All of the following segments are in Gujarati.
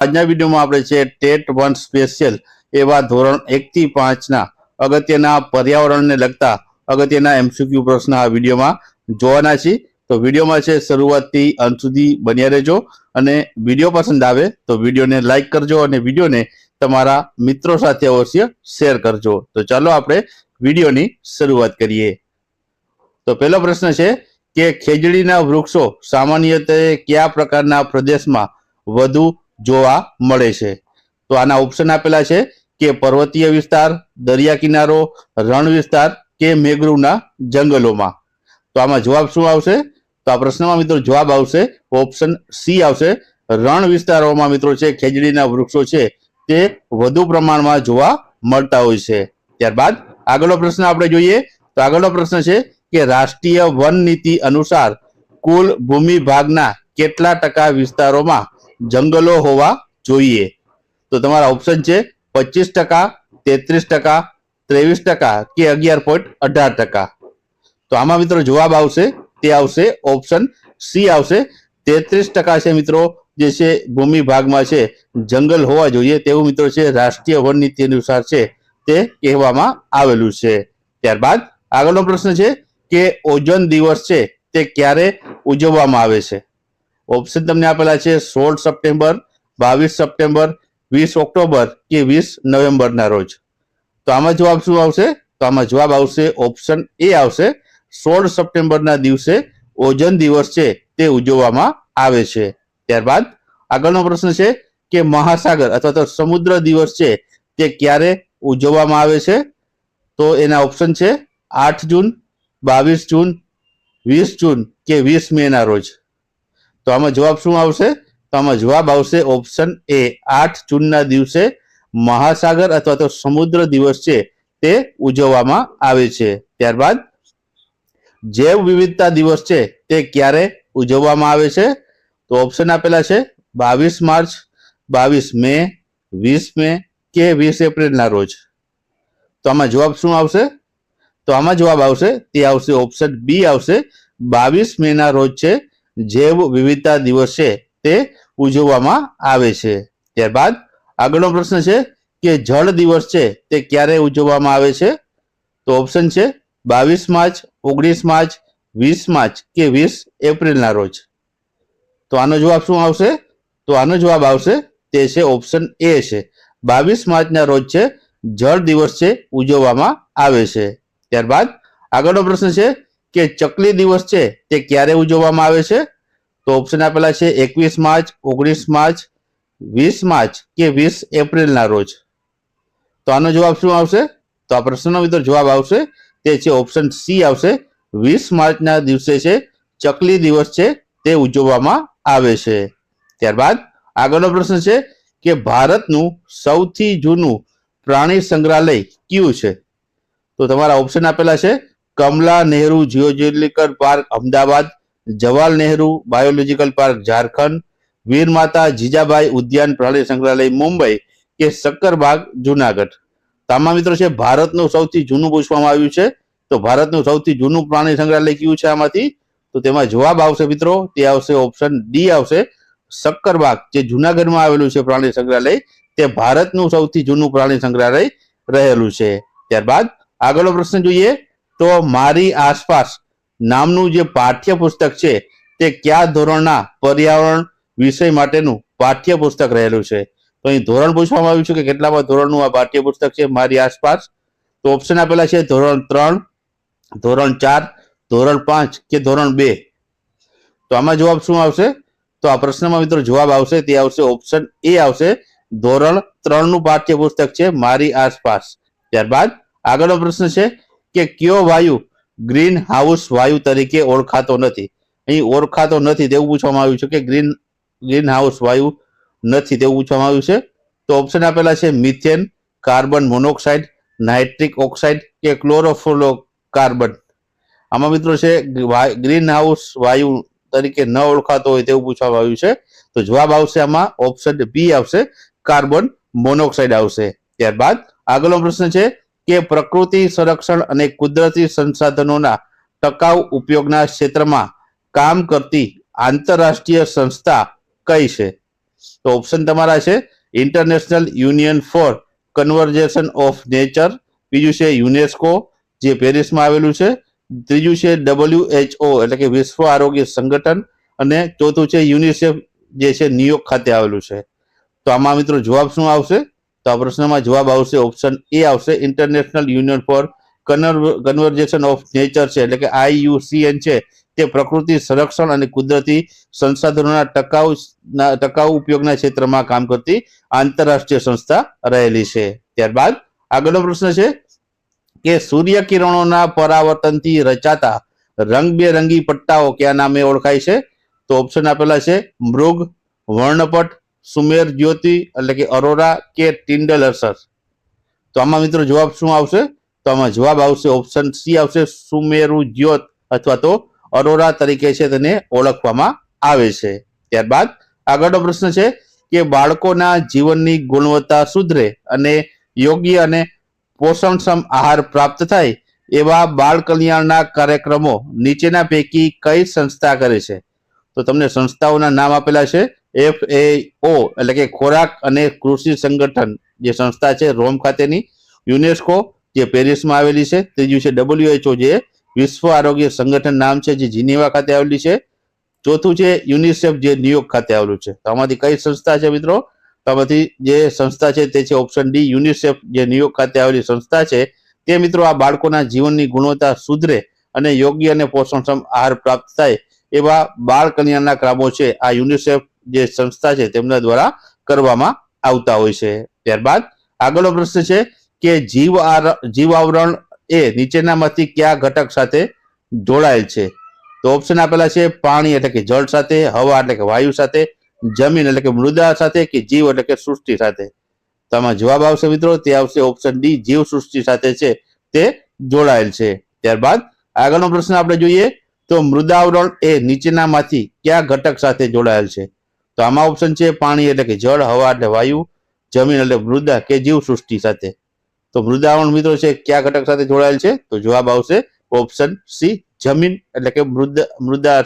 આજના વિડીયોમાં આપણે છે ટેટ વન સ્પેશિયલ એવા ધોરણ એકથી પાંચના અગત્યના પર્યાવરણને લગતા અગત્યના એમસીક્યુ પ્રશ્ન આ વિડીયોમાં જોવાના છે તો વિડીયોમાં છે શરૂઆતથી અંત સુધી બન્યા રહેજો અને વીડિયો પસંદ આવે તો વિડીયોને લાઇક કરજો અને વિડીયોને તમારા મિત્રો સાથે અવશ્ય શેર કરજો. તો ચાલો આપણે વિડીયોની શરૂઆત કરીએ. તો પહેલો પ્રશ્ન છે કે ખેજડીના વૃક્ષો સામાન્યતે કયા પ્રકારના પ્રદેશમાં વધુ જોવા મળે છે. તો આના ઓપ્શન આપેલા છે કે પર્વતીય વિસ્તાર, દરિયા કિનારો, રણ વિસ્તાર કે મેઘરૂના જંગલોમાં. તો આમાં જવાબ શું આવશે? તો આ પ્રશ્નમાં મિત્રો જવાબ આવશે ઓપ્શન સી આવશે. રણ વિસ્તારોમાં મિત્રો છે ખેજડીના વૃક્ષો છે તે વધુ પ્રમાણમાં જોવા મળતા હોય છે. ત્યારબાદ આગળનો પ્રશ્ન આપણે જોઈએ. તો આગળનો પ્રશ્ન છે કે રાષ્ટ્રીય વન નીતિ અનુસાર કુલ ભૂમિ ભાગના કેટલા ટકા વિસ્તારોમાં જંગલો હોવા જોઈએ. તો તમારા ઓપ્શન છે પચીસ ટકા, તેત્રીસ ટકા, ત્રેવીસ ટકા કે અગિયાર પોઈન્ટ અઢાર ટકા. તો આમાં મિત્રો જવાબ આવશે, તે આવશે ઓપ્શન સી આવશે. તેત્રીસ ટકા છે મિત્રો, જે છે ભૂમિ ભાગમાં છે, જંગલ હોવા જોઈએ તેવું મિત્રો છે, રાષ્ટ્રીય વન નીતિ અનુસાર છે તે કહેવામાં આવેલું છે. ત્યારબાદ આગળનો પ્રશ્ન છે કે ઓઝોન દિવસ છે તે ક્યારે ઉજવવામાં આવે છે? ઓપ્શન તમને આપેલા છે સોળ સપ્ટેમ્બર, બાવીસ સપ્ટેમ્બર, વીસ ઓક્ટોબર કે વીસ નવેમ્બરના રોજ. તો આમાં જવાબ શું આવશે? તો આમાં જવાબ આવશે ઓપ્શન એ આવશે, સોળ સપ્ટેમ્બરના દિવસે ઓજન દિવસ છે તે ઉજવવામાં આવે છે. ત્યારબાદ આગળનો પ્રશ્ન છે કે મહાસાગર અથવા તો સમુદ્ર દિવસ છે તે ક્યારે ઉજવવામાં આવે છે? તો એના ઓપ્શન છે આઠ જૂન, બાવીસ જૂન, વીસ જૂન કે વીસ મે ના રોજ. તો આમાં જવાબ શું આવશે? તો આમાં જવાબ આવશે ઓપ્શન એ આઠ જૂનના દિવસે મહાસાગર અથવા તો સમુદ્ર દિવસ છે તે ઉજવવામાં આવે છે. ત્યારબાદ જૈવ વિવિધતા દિવસ છે તે ક્યારે ઉજવવામાં આવે છે? તો ઓપ્શન આપેલા છે બાવીસ માર્ચ, બાવીસ મે, વીસ મે કે વીસ એપ્રિલના રોજ. તો આમાં જવાબ શું આવશે? તો આમાં જવાબ આવશે તે આવશે ઓપ્શન બી આવશે બાવીસ મે ના રોજ છે જૈવ વિવિધતા દિવસ તે ઉજવવામાં આવે છે. ત્યારબાદ આગળનો પ્રશ્ન છે કે જળ દિવસ છે તે ક્યારે ઉજવવામાં આવે છે? તો ઓપ્શન છે બાવીસ માર્ચ, ઓગણીસ માર્ચ, વીસ માર્ચ કે વીસ એપ્રિલના રોજ. તો આનો જવાબ શું આવશે? તો આનો જવાબ આવશે તે છે ઓપ્શન એ છે. બાવીસ માર્ચના રોજ છે જળ દિવસ છે, ઉજવવામાં આવે છે. ત્યારબાદ આગળનો પ્રશ્ન છે કે ચકલી દિવસ છે તે ક્યારે ઉજવવામાં આવે છે? તો ઓપ્શન આપેલા છે એકવીસ માર્ચ, ઓગણીસ માર્ચ, વીસ માર્ચ કે વીસ એપ્રિલના રોજ. તો આનો જવાબ શું આવશે? તો આ પ્રશ્નનો મિત્રો જવાબ આવશે. તે છે ઓપ્શન સી આવશે. વીસ માર્ચના દિવસે છે ચકલી દિવસ છે તે ઉજવવામાં આવે છે. ત્યારબાદ આગળનો પ્રશ્ન છે કે ભારતનું સૌથી જૂનું પ્રાણી સંગ્રહાલય કયું છે? તો તમારા ઓપ્શન આપેલા છે Kamala Nehru geological park, Ahmedabad, Jawahar Nehru biological park, Jharkhand, Veer Mata Jijabai ઉદ્યાન પ્રાણી સંગ્રહાલય, મુંબઈ કે શક્કરબાગ જુનાગઢ. તમામ મિત્રો છે, ભારતનું સૌથી જૂનું પૂછવામાં આવ્યું છે. તો ભારતનું સૌથી જૂનું પ્રાણી સંગ્રહાલય કયું છે આમાંથી? તો તેમાં જવાબ આવશે મિત્રો, તે આવશે ઓપ્શન ડી આવશે શક્કરબાગ જે જુનાગઢમાં આવેલું છે પ્રાણી સંગ્રહાલય. તે ભારતનું સૌથી જૂનું પ્રાણી સંગ્રહાલય રહેલું છે. ત્યારબાદ આગળનો પ્રશ્ન જોઈએ. તો મારી આસપાસ નામનું જે પાઠ્યપુસ્તક છે, તે કયા ધોરણના પર્યાવરણ વિષય માટેનું પાઠ્યપુસ્તક રહેલું છે? તો અહીં ધોરણ પૂછવામાં આવ્યું છે કે કેટલામાં ધોરણનું આ પાઠ્યપુસ્તક છે મારી આસપાસ? તો ઓપ્શન આપેલા છે ધોરણ ત્રણ, ધોરણ ચાર, ધોરણ પાંચ કે ધોરણ બે? તો આમાં જવાબ શું આવશે? તો આ પ્રશ્નમાં મિત્રો જવાબ આવશે, તે આવશે ઓપ્શન એ આવશે, ધોરણ ત્રણનું પાઠ્યપુસ્તક છે મારી આસપાસ. ત્યારબાદ આગળનો પ્રશ્ન છે કે કયો વાયુ ગ્રીન હાઉસ વાયુ તરીકે ઓળખાતો નથી. અહીં ઓળખાતો નથી તેવું પૂછવામાં આવ્યું છે કે ગ્રીન ગ્રીન હાઉસ વાયુ નથી તેવું પૂછવામાં આવ્યું છે. તો ઓપ્શન આપેલા છે methane carbon monoxide nitric oxide કે ક્લોરોફ્લોરો કાર્બન આમાં મિત્રો છે ગ્રીન હાઉસ વાયુ તરીકે ન ઓળખાતો હોય તેવું પૂછવામાં આવ્યું છે. તો જવાબ આવશે આમાં ઓપ્શન બી આવશે કાર્બન મોનોક્સાઇડ આવશે. ત્યારબાદ આગળનો પ્રશ્ન છે કે પ્રકૃતિ સંરક્ષણ અને કુદરતી સંસાધનોના ટકાઉ ઉપયોગના ક્ષેત્રમાં કામ કરતી આંતરરાષ્ટ્રીય સંસ્થા કઈ છે? તો ઓપ્શન તમારા છે international union for conservation of nature બીજું છે યુનેસ્કો જે પેરિસમાં આવેલું છે. ત્રીજું છે ડબલ્યુએચઓ એટલે કે વિશ્વ આરોગ્ય સંગઠન. અને ચોથું છે યુનિસેફ, જે છે ન્યુયોર્ક ખાતે આવેલું છે. તો આમાં મિત્રો જવાબ શું આવશે? તો આ પ્રશ્નમાં જવાબ આવશે ઓપ્શન એ આવશે. International union for conservation of nature છે. એટલે કે આઈયુસીએન છે. તે પ્રકૃતિ સંરક્ષણ અને કુદરતી સંસાધનોના ટકાઉ ટકાઉ ઉપયોગના ક્ષેત્રમાં કામ કરતી આંતરરાષ્ટ્રીય સંસ્થા રહેલી છે. ત્યારબાદ આગળનો પ્રશ્ન છે કે સૂર્ય કિરણોના પરાવર્તનથી રચાતા રંગબેરંગી પટ્ટાઓ કયા નામે ઓળખાય છે? તો ઓપ્શન આપેલા છે મૃગ, વર્ણપટ સુમેર જ્યોતિ એટલે કે અરોરા કે ટિન્ડલ અસર તો આમાં મિત્રો જવાબ શું આવશે? તો આમાં જવાબ આવશે ઓપ્શન સી આવશે સુમેરુ જ્યોત અથવા તો અરોરા તરીકે છે તેને ઓળખવામાં આવે છે. ત્યારબાદ આગળનો પ્રશ્ન છે કે બાળકોના જીવનની ગુણવત્તા સુધરે અને યોગ્ય અને પોષણક્ષમ આહાર પ્રાપ્ત થાય એવા બાળ કલ્યાણના કાર્યક્રમો નીચેના પૈકી કઈ સંસ્થા કરે છે? તો તમને સંસ્થાઓના નામ આપેલા છે. એફ એ ઓ એટલે કે ખોરાક અને કૃષિ સંગઠન જે સંસ્થા છે રોમ ખાતેની, યુનેસ્કો, જે પેરિસમાં આવેલી છે ત્રીજું છે ડબલ્યુએચઓ જે વિશ્વ આરોગ્ય સંગઠન નામ છે, જે જીનીવા ખાતે આવેલી છે. ચોથું છે યુનિસેફ, જે ન્યુયોર્ક ખાતે આવેલું છે. તો આમાંથી કઈ સંસ્થા છે મિત્રો? તો આમાંથી જે સંસ્થા છે તે છે ઓપ્શન ડી, યુનિસેફ, જે ન્યુયોર્ક ખાતે આવેલી સંસ્થા છે. તે મિત્રો આ બાળકોના જીવનની ગુણવત્તા સુધરે અને યોગ્ય અને પોષણક્ષમ આહાર પ્રાપ્ત થાય એવા બાળ કલ્યાણના કામો છે આ યુનિસેફ જે સંસ્થા છે તેમના દ્વારા કરવામાં આવતા હોય છે. ત્યારબાદ આગળનો પ્રશ્ન છે કે જીવ જીવ આવરણ એ નીચેનામાંથી કયા ઘટક સાથે જોડાયેલ છે? તો ઓપ્શન આપેલા છે પાણી એટલે કે જળ સાથે, હવા એટલે કે વાયુ સાથે, જમીન એટલે કે મૃદા સાથે કે જીવ એટલે કે સૃષ્ટિ સાથે? તો આમાં જવાબ આવશે મિત્રો, તે આવશે ઓપ્શન ડી જીવ સૃષ્ટિ સાથે છે તે જોડાયેલ છે. ત્યારબાદ આગળનો પ્રશ્ન આપણે જોઈએ તો મૃદાવરણ એ નીચેનામાંથી કયા ઘટક સાથે જોડાયેલ છે? તો આમાં ઓપ્શન છે પાણી એટલે કે જળ, હવા એટલે વાયુ, જમીન એટલે મૃદા કે જીવ સૃષ્ટિ સાથે. તો મૃદાવરણ મિત્રો છે, કયા ઘટક સાથે જોડાયેલ છે? તો જવાબ આવશે ઓપ્શન સી, જમીન એટલે કે મૃદા મૃદા,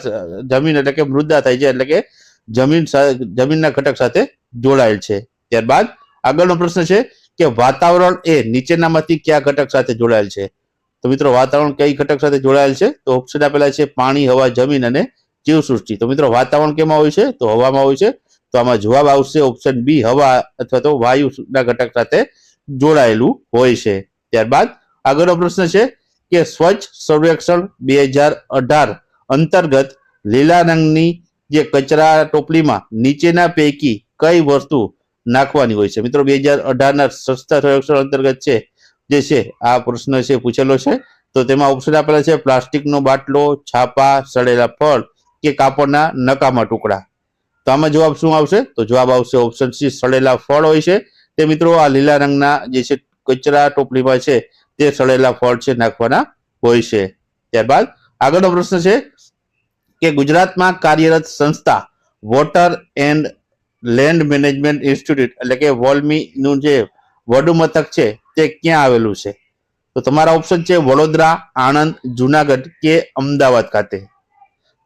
જમીન એટલે કે મૃદા થાય છે, એટલે કે જમીન જમીનના ઘટક સાથે જોડાયેલ છે. ત્યારબાદ આગળનો પ્રશ્ન છે કે વાતાવરણ એ નીચેનામાંથી કયા ઘટક સાથે જોડાયેલ છે? તો મિત્રો વાતાવરણ કઈ ઘટક સાથે જોડાયેલ છે? તો ઓપ્શન આપેલા છે પાણી, હવા, જમીન અને જીવસૃષ્ટિ. તો મિત્રો, વાતાવરણ કેમાં હોય છે? તો હવામાં હોય છે. તો આમાં જવાબ આવશે ઓપ્શન બી હવા અથવા તો વાયુના ઘટક સાથે જોડાયેલું હોય છે. ત્યારબાદ આગળનો પ્રશ્ન છે કે સ્વચ્છ સર્વેક્ષણ બે હજાર અઢાર અંતર્ગત લીલા રંગની જે કચરા ટોપલીમાં નીચેના પૈકી કઈ વસ્તુ નાખવાની હોય છે? મિત્રો, બે હજાર અઢારના સસ્તા સર્વેક્ષણ અંતર્ગત છે જે છે, આ પ્રશ્ન છે, પૂછેલો છે. તો તેમાં ઓપ્શન આપેલા છે, પ્લાસ્ટિકનો બાટલો, છાપા, સડેલા ફળ કે કાપડના નકામા ટુકડા. તો આમાં જવાબ શું આવશે? તો જવાબ આવશે ઓપ્શન સી સડેલા ફળ હોય છે. તે મિત્રો આ લીલા રંગના જે છે કચરા ટોપલીમાં છે, તે સડેલા ફળ છે નાખવાના હોય છે. ત્યારબાદ આગળનો પ્રશ્ન છે કે ગુજરાતમાં કાર્યરત સંસ્થા water and land management institute એટલે કે વોલ્મીનું જે વડુ મથક છે, તે ક્યાં આવેલું છે? તો તમારા ઓપ્શન છે વડોદરા, આણંદ, જુનાગઢ કે અમદાવાદ ખાતે.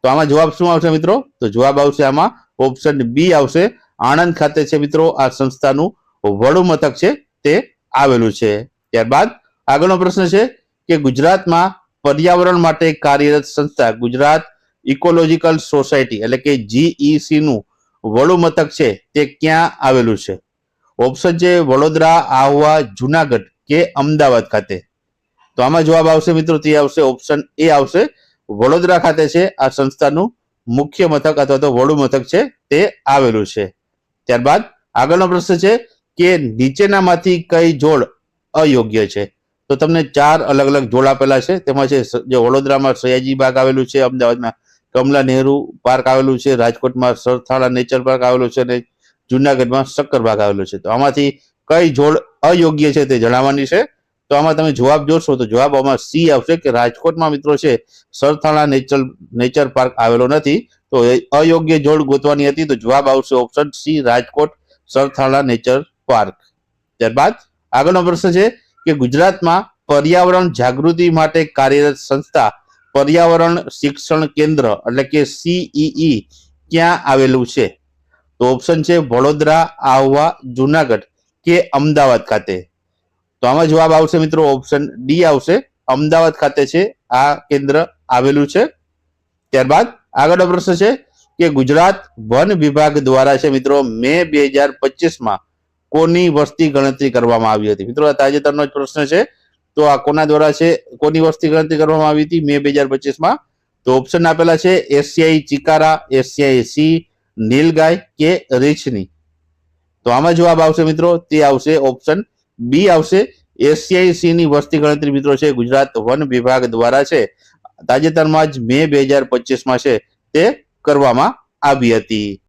તો આમાં જવાબ શું આવશે મિત્રો? તો જવાબ આવશે આમાં ઓપ્શન બી આવશે. આણંદ ખાતે છે મિત્રો આ સંસ્થાનું વડુ મથક છે તે આવેલું છે. ત્યારબાદ આગળનો પ્રશ્ન છે કે ગુજરાતમાં પર્યાવરણ માટે કાર્યરત સંસ્થા ગુજરાત ઇકોલોજીકલ સોસાયટી એટલે કે જીઈસી નું વડુ મથક છે તે ક્યાં આવેલું છે? ઓપ્શન છે વડોદરા, આહવા, જુનાગઢ કે અમદાવાદ ખાતે. તો આમાં જવાબ આવશે મિત્રો તે આવશે ઓપ્શન એ આવશે. વડોદરા ખાતે છે આ સંસ્થાનું મુખ્ય મથક અથવા તો વડુ મથક છે તે આવેલું છે. ત્યારબાદ આગળનો પ્રશ્ન છે કે નીચેનામાંથી કઈ જોડ અયોગ્ય છે? તો તમને ચાર અલગ અલગ જોડ આપેલા છે. તેમાં છે જે વડોદરામાં સયાજી બાગ આવેલું છે, અમદાવાદમાં કમલા નહેરુ પાર્ક આવેલું છે, રાજકોટમાં સરથાણા નેચર પાર્ક આવેલું છે અને જુનાગઢમાં શક્કરબાગ આવેલું છે. તો આમાંથી કઈ જોડ અયોગ્ય છે તે જણાવવાની છે. તો આમાં તમે જવાબ જોશો તો જવાબ આમાં સી આવશે કે રાજકોટમાં મિત્રો છે, સરથાણા નેચર નેચર પાર્ક આવેલો નથી, તો અયોગ્ય જોડ ગોતવાની હતી તો જવાબ આવશે option C, Rajkot Sarthana nature park. ત્યારબાદ આગળનો પ્રશ્ન છે કે ગુજરાતમાં પર્યાવરણ જાગૃતિ માટે કાર્યરત સંસ્થા, પર્યાવરણ શિક્ષણ કેન્દ્ર એટલે કે સીઈઈ ક્યાં આવેલું છે? તો ઓપ્શન છે વડોદરા, આહવા, જુનાગઢ કે અમદાવાદ ખાતે. તો આમાં જવાબ આવશે મિત્રો ઓપ્શન ડી આવશે. અમદાવાદ ખાતે છે આ કેન્દ્ર આવેલું છે. ત્યારબાદ આગળનો પ્રશ્ન છે કે ગુજરાત વન વિભાગ દ્વારા છે મિત્રો મે બે હજાર પચીસમાં કોની વસ્તી ગણતરી કરવામાં આવી હતી? મિત્રો આ તાજેતરનો જ પ્રશ્ન છે. તો આ કોના દ્વારા છે? કોની વસ્તી ગણતરી કરવામાં આવી હતી મે બે હજાર પચીસમાં? તો ઓપ્શન આપેલા છે એશિયાઈ ચિકારા, એશિયાઈ સી, નીલગાય કે રીછની. તો આમાં જવાબ આવશે મિત્રો તે આવશે ઓપ્શન બી આવશે. એસસીઆઈસી ની વસ્તી ગણતરી મિત્રો છે, ગુજરાત વન વિભાગ દ્વારા છે. તાજેતરમાં જ મે બે હજાર પચીસમાં છે તે કરવામાં આવી હતી.